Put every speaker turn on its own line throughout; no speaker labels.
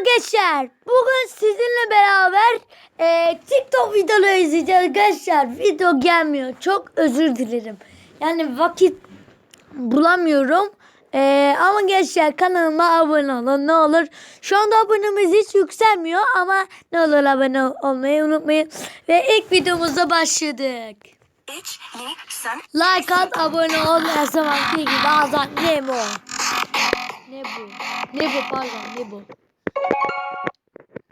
Arkadaşlar bugün sizinle beraber e, TikTok videoları izleyeceğiz arkadaşlar. Video gelmiyor. Çok özür dilerim. Yani vakit bulamıyorum. E, ama gençler kanalıma abone olun ne olur. Şu anda abonemiz hiç yükselmiyor ama ne olur abone olmayı unutmayın. Ve ilk videomuza başladık. Like at, abone ol, her zamanki gibi bazen ne bu? Ne bu? Ne bu pardon ne bu?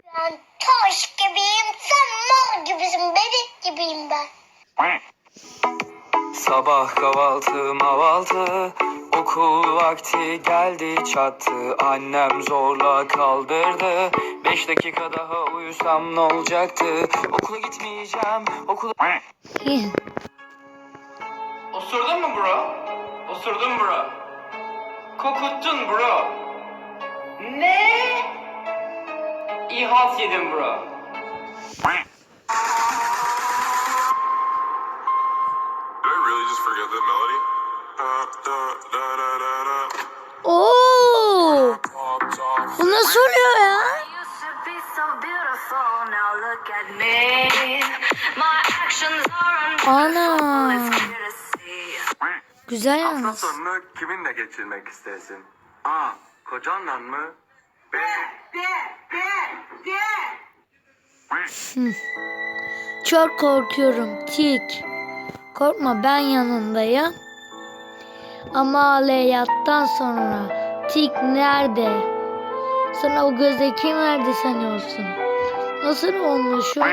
Ben taş gibiyim, sen mal gibisin, bebek gibiyim ben.
Sabah kahvaltı mavaltı Okul vakti geldi çattı Annem zorla kaldırdı Beş dakika daha uyusam ne olacaktı Okula gitmeyeceğim okula Osurdun mu bro? Osurdun bro Kokuttun bro Ne? İyi halt yedin bro.
Oo! Bu nasıl oluyor ya? Ana! Güzel
Hafta
yalnız.
sonunu kiminle geçirmek istersin? A. Kocanla mı?
Çok korkuyorum. Tik. Korkma ben yanındayım. Ama ameliyattan sonra Tik nerede? Sen o gözdeki nerede sanıyorsun? Nasıl olmuşum?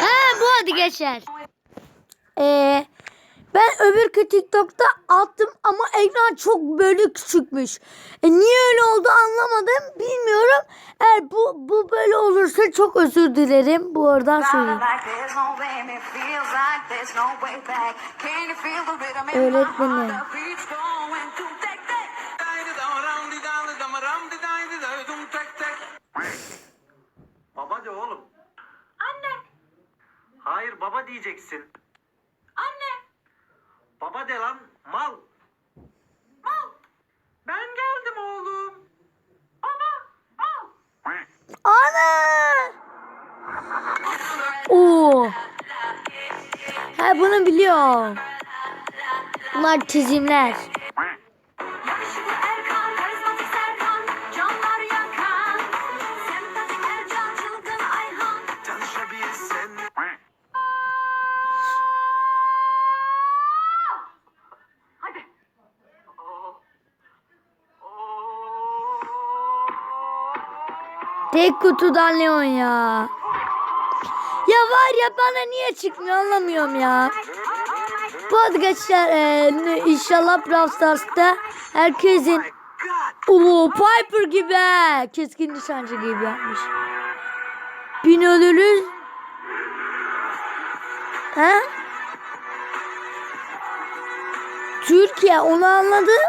Ha bu hadi geçer. Ee, ben öbürkü TikTok'ta attım ama ekran çok böyle küçükmüş. E, niye öyle oldu anlamadım bilmiyorum. Eğer bu bu böyle olursa çok özür dilerim. Bu oradan söyleyeyim. Öğretmenim.
Baba de oğlum. Anne. Hayır baba diyeceksin. Baba de lan mal. Mal. Ben geldim oğlum.
Ana! Oo. Ha bunu biliyorum. Bunlar çizimler. Tek kutudan Leon ya. Ya var ya bana niye çıkmıyor anlamıyorum ya. Arkadaşlar e, inşallah Brawl Stars'ta herkesin Oo, Piper gibi. Keskin nişancı gibi yapmış. Bin ölürüz. Ha? Türkiye onu anladım.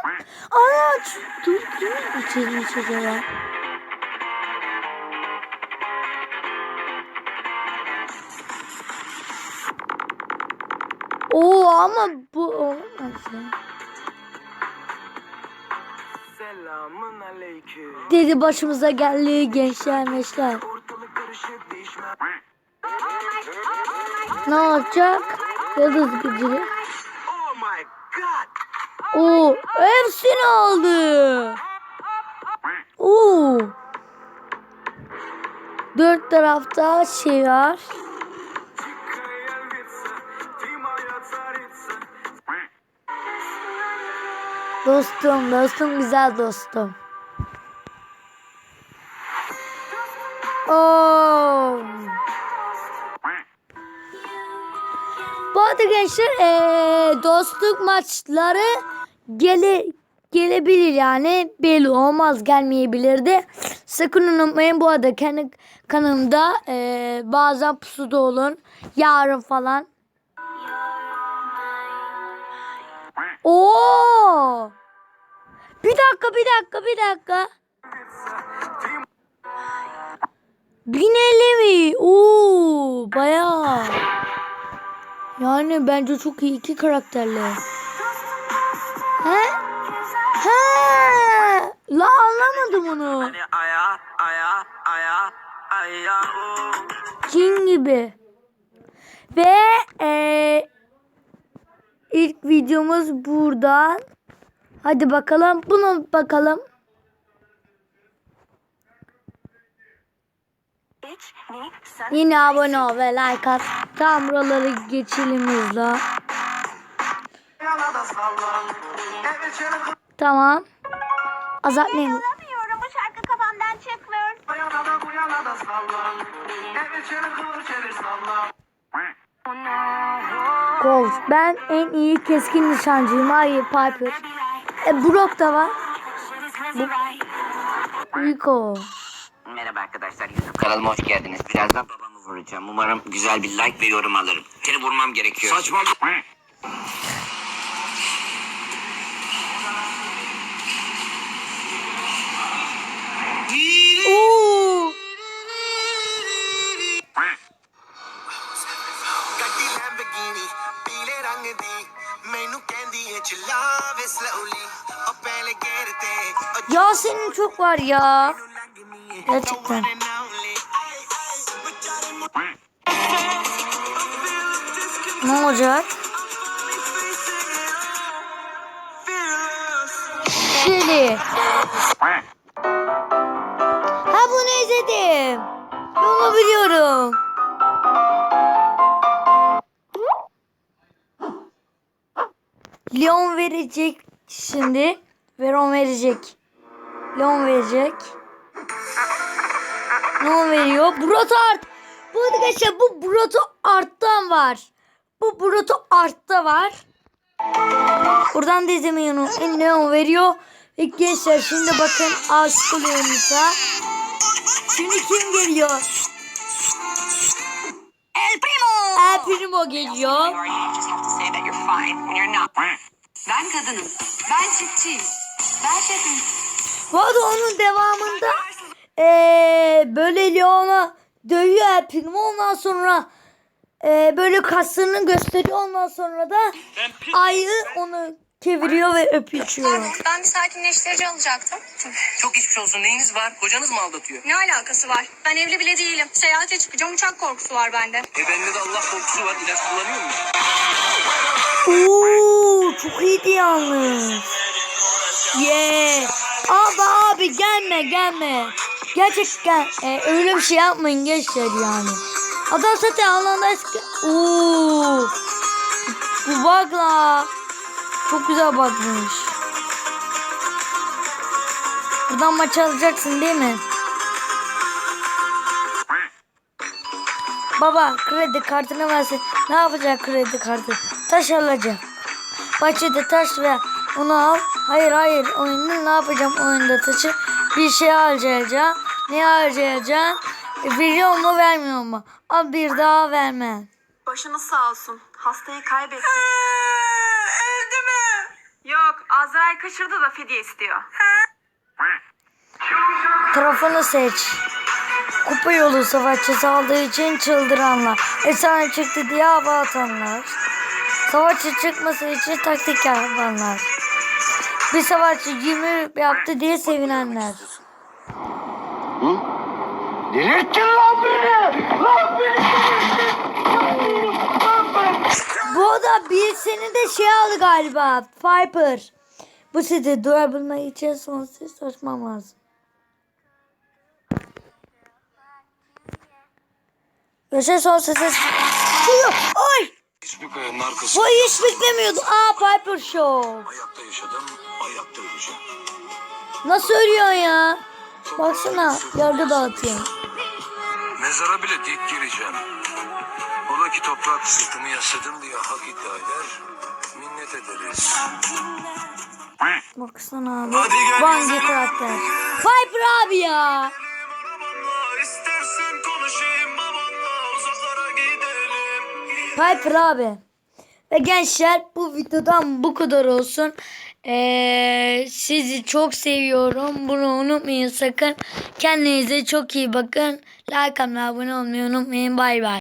Ana Türkiye mi çizmiş acaba? Oo ama bu olmaz ya. Dedi başımıza geldi gençler meşler. Ne olacak? Yıldız gücü.
Oh.
Oo hepsini aldı. Oo. Dört tarafta şey var. Dostum, dostum güzel dostum. Oo. Bu arada gençler eee, dostluk maçları gele gelebilir yani belli olmaz gelmeyebilir de sakın unutmayın bu arada kendi kanalımda eee, bazen pusuda olun yarın falan. Oo! Bir dakika bir dakika bir dakika. Bin elli mi? Oo, bayağı. Yani bence çok iyi iki karakterli. He? He? La anlamadım onu. Cin gibi. Ve eee, ilk videomuz buradan. Hadi bakalım. Buna bakalım. Yine abone ol ve like at. Tam buraları geçelim hızla. Tamam. Azaltmayın.
Olamıyorum bu şarkı kafamdan çıkmıyor.
Golf. Ben en iyi keskin nişancıyım. Hayır Piper. E, Brock da var. Rico.
Merhaba arkadaşlar YouTube kanalıma hoş geldiniz. Birazdan babamı vuracağım. Umarım güzel bir like ve yorum alırım. Seni vurmam gerekiyor. Saçma.
Ya senin çok var ya. Gerçekten. Ne olacak? Şöyle. Ha bunu izledim. Bunu biliyorum. Verecek şimdi. Veron verecek. Leon verecek. Leon veriyor. Broto Art. Bu arkadaşlar bu Broto Art'tan var. Bu Broto Art'ta var. Buradan da izlemeyi unutmayın. Leon veriyor. Ve gençler şimdi bakın aşık oluyormuza. Şimdi kim geliyor?
El Primo!
El Primo geliyor.
Ben kadınım. Ben çiftçiyim. Ben şefim.
Bu arada onun devamında eee böyle Leon'a dövüyor El Primo. Ondan sonra eee, böyle kaslarını gösteriyor. Ondan sonra da ayı onu çeviriyor ve öpüşüyor.
Ben bir sakinleştirici alacaktım.
Çok geçmiş olsun. Neyiniz var? Kocanız mı aldatıyor?
Ne alakası var? Ben evli bile değilim. Seyahate çıkacağım. Uçak korkusu var bende.
E bende de Allah korkusu var. İlaç kullanıyor muyum?
Oo, iyiydi yalnız. Yeah. Abi abi gelme gelme. Gerçekten e, öyle bir şey yapmayın gençler yani. Adam zaten alanda eski... Oo. Bu bug'la. Çok güzel bakmış. Buradan maç alacaksın değil mi? Baba kredi kartını versin. Ne yapacak kredi kartı? Taş alacak. Bahçede taş ver. Onu al. Hayır hayır. Oyunda ne yapacağım oyunda taşı? Bir şey harcayacağım. Ne harcayacağım? E, veriyor mu vermiyor mu? Al bir daha vermem.
Başınız sağ olsun. Hastayı kaybettik. Öldü mü? Yok. Azrail kaçırdı da fidye istiyor.
Tarafını seç. Kupa yolu savaşçısı aldığı için çıldıranlar. Efsane çıktı diye hava atanlar. Savaşçı çıkması için taktik yapanlar. Bir savaşçı 20 yaptı diye sevinenler.
Delirttin lan beni! Lan beni
Bu da bir seni de şey aldı galiba. Viper. Bu seti duvar bulmak için sonsuz açmam lazım. Yaşa son sesi. Ay!
Hiçbir kayanın arkası
Bu hiç beklemiyordum. Aa Piper Show.
ayakta yaşadım, ayakta öleceğim.
Nasıl ölüyorsun ya? Baksana yargı dağıtıyor.
Mezara bile dik gireceğim. Ola ki toprak sırtımı yasladım diye hak iddia eder, minnet ederiz.
Baksana abi.
Yüzüme.
karakter? Piper abi ya.
İstersen konuşayım.
Piper abi. Ve gençler bu videodan bu kadar olsun. Ee, sizi çok seviyorum. Bunu unutmayın sakın. Kendinize çok iyi bakın. Like abone olmayı unutmayın. Bay bay.